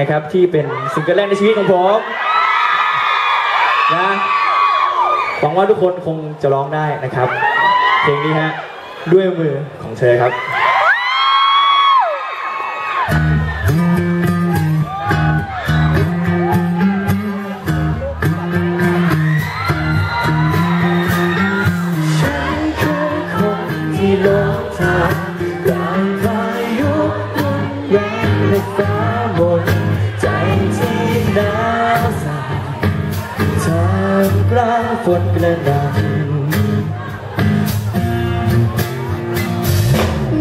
นะครับที่เป็นสิ่งกิลแรกในชีวิตของผมนะหวังว่าทุกคนคงจะร้องได้นะครับ เพลงนี้ฮะด้วยมือของเธอครับ นกระดา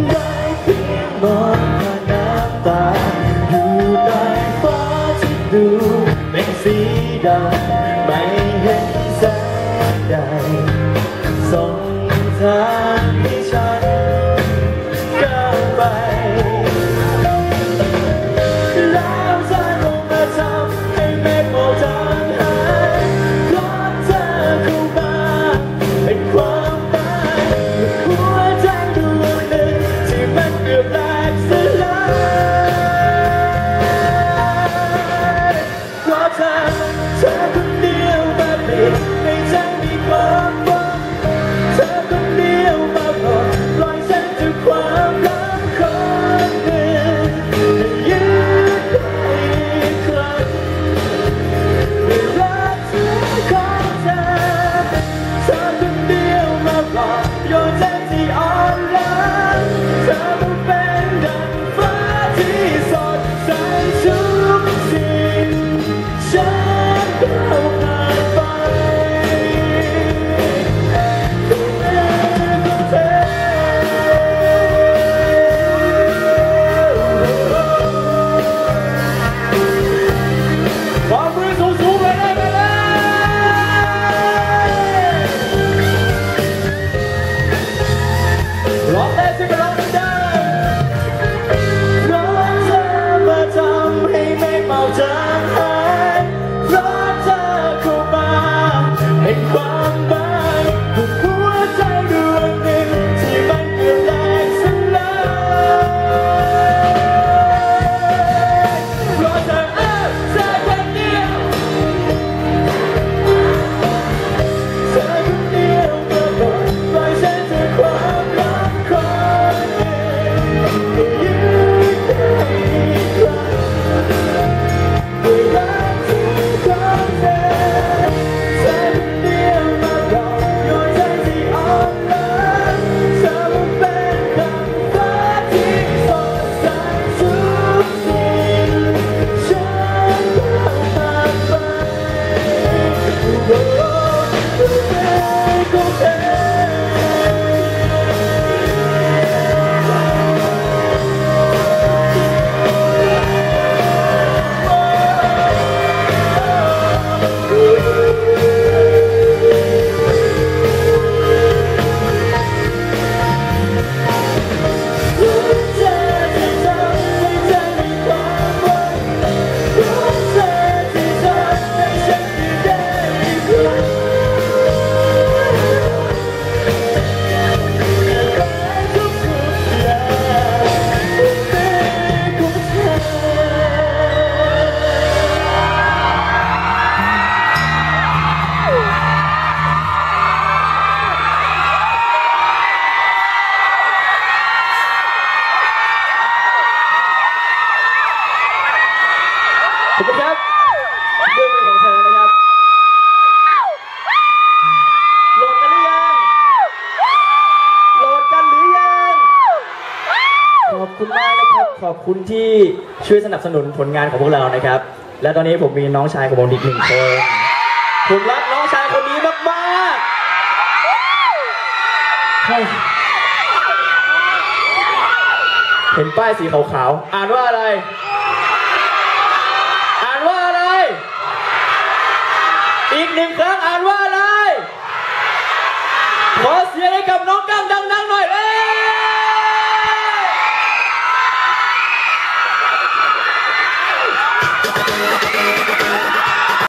ได้เพียงมองผ่านน้ำอยู่ใต้ฟ้าที่ดูเป็นสีดำไม่เห็นแสงใดส่งทางให้ฉัน อ่อนล้าเธอุณมากนะครับ ขอบคุณที่ช่วยสนับสนุนผลงานของพวกเรานะครับ และตอนนี้ผมมีน้องชายของผมอีกหนึ่งคนผมรักน้องชายคนนี้มากมเห็นป้ายสีขาวๆ อ่านว่าอะไร อ่านว่าอะไร อีกหนึ่งครั้ง